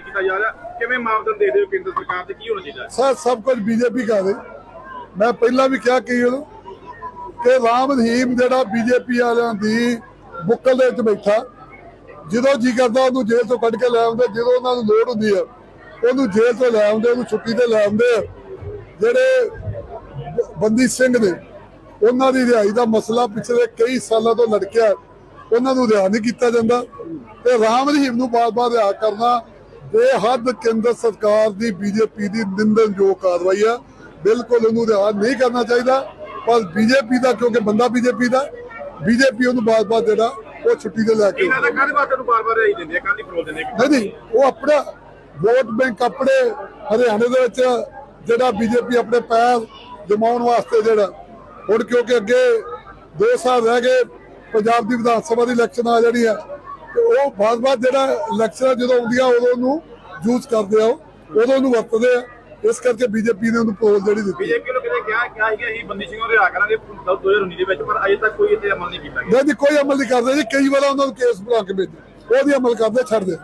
ਨਹੀਂ ਕੀਤਾ ਜਾ ਰਿਹਾ। ਕਿਵੇਂ ਮਾਪਦੰਡ ਦੇਖਦੇ ਹੋ ਕੇਂਦਰ ਸਰਕਾਰ ਤੇ? ਕੀ ਹੋਣਾ ਚਾਹੀਦਾ ਸਰ, ਸਭ ਕੁਝ ਬੀਜੇਪੀ ਕਰ ਮੈਂ ਪਹਿਲਾਂ ਵੀ ਕਿਹਾ ਕਿ ਕਿ ਰਾਮ ਰਹੀਮ ਜਿਹੜਾ ਬੀਜੇਪੀ ਵਾਲਿਆਂ ਦੀ ਬੁੱਕਲ ਦੇ ਵਿੱਚ ਬੈਠਾ, ਜਦੋਂ ਜੀ ਕਰਦਾ ਉਹਨੂੰ ਜੇਲ੍ਹ ਤੋਂ ਕੱਢ ਕੇ ਲੈ ਆਉਂਦੇ, ਜਦੋਂ ਉਹਨਾਂ ਨੂੰ ਲੋੜ ਹੁੰਦੀ ਆ ਉਹਨੂੰ ਜੇਲ੍ਹ ਤੋਂ ਲੈ ਆਉਂਦੇ, ਉਹਨੂੰ ਛੁੱਟੀ ਤੇ ਲੈ ਆਉਂਦੇ ਜਿਹੜੇ ਬੰਦੀ ਸਿੰਘ ਨੇ, ਉਹਨਾਂ ਦੀ ਰਿਹਾਈ ਦਾ ਮਸਲਾ ਪਿਛਲੇ ਕਈ ਸਾਲਾਂ ਤੋਂ ਲੜਕਿਆ ਉਹਨਾਂ ਨੂੰ ਰਿਹਾ ਨਹੀਂ ਕੀਤਾ ਜਾਂਦਾ। ਤੇ ਰਾਮ ਰਹੀਮ ਨੂੰ ਬਾਰ-ਬਾਰ ਰਿਹਾ ਕਰਨਾ ਬੇਹੱਦ ਕੇਂਦਰ ਸਰਕਾਰ ਦੀ ਬੀਜੇਪੀ ਦੀ ਨਿੰਦਣਯੋਗ ਕਾਰਵਾਈ ਆ। ਬਿਲਕੁਲ ਉਹਨੂੰ ਰਿਹਾ ਨਹੀਂ ਕਰਨਾ ਚਾਹੀਦਾ ਪਰ ਬੀਜੇਪੀ ਦਾ ਕਿਉਂਕਿ ਬੰਦਾ ਬੀਜੇਪੀ ਦਾ ਬੀਜੇਪੀ ਉਹਨੂੰ ਬਾਰ-ਬਾਰ ਜਿਹੜਾ ਉਹ ਛੁੱਟੀ ਤੇ ਲੈ ਕੇ ਇਹਨਾਂ ਦਾ ਕਾਹਦੇ ਵਾਸਤੇ ਨੂੰ ਬਾਰ-ਬਾਰ ਰਹੀ ਦਿੰਦੇ ਆ ਕਾਹਦੀ ਫਰੋਲ ਦਿੰਦੇ ਆ? ਨਹੀਂ ਨਹੀਂ ਉਹ ਆਪਣਾ ਵੋਟ ਬੈਂਕ ਆਪਣੇ ਹਰਿਆਣੇ ਦੇ ਵਿੱਚ ਜਿਹੜਾ ਬੀਜੇਪੀ ਆਪਣੇ ਪੈਰ ਜਮਾਉਣ ਵਾਸਤੇ ਜਿਹੜਾ ਹੁਣ ਕਿਉਂਕਿ ਅੱਗੇ 2 ਸਾਲ ਰਹਿ ਗਏ ਪੰਜਾਬ ਦੀ ਵਿਧਾਨ ਸਭਾ ਦੀ ਇਲੈਕਸ਼ਨ ਆ ਜਾਣੀ ਆ ਉਹ ਬਾਰ-ਬਾਰ ਜਿਹੜਾ ਇਲੈਕਸ਼ਨ ਜਦੋਂ ਆਉਂਦੀਆਂ ਉਦੋਂ ਉਹਨੂੰ ਯੂਜ਼ ਕਰਦੇ ਆ ਉਦੋਂ ਉਹਨੂੰ ਵਰਤਦੇ ਆ। ਇਸ ਕਰਕੇ ਬੀਜੇਪੀ ਨੇ ਉਹਨੂੰ ਪੋਲ ਜਿਹੜੀ ਦਿੱਤੀ ਬੀਜੇਪੀ ਨੂੰ ਕਿਤੇ ਕਿਹਾ ਕਿਹਾ ਸੀਗਾ ਅਸੀਂ ਬੰਦੀ ਸਿੰਘਾਂ ਨੂੰ ਰਿਹਾ ਕਰਾਂਗੇ 2019 ਦੇ ਵਿੱਚ ਪਰ ਅਜੇ ਤੱਕ ਕੋਈ ਇੱਥੇ ਅਮਲ ਨਹੀਂ ਕੀਤਾ ਗਿਆ। ਨਹੀਂ ਕੋਈ ਅਮਲ ਨਹੀਂ ਕਰਦੇ। ਜੀ ਕਈ ਵਾਰ ਉਹਨਾਂ ਨੂੰ ਕੇਸ ਬਣਾ ਕੇ ਭੇਜੇ ਉਹਦੀ ਅਮਲ ਕਰਦੇ ਛੱਡ ਦੇ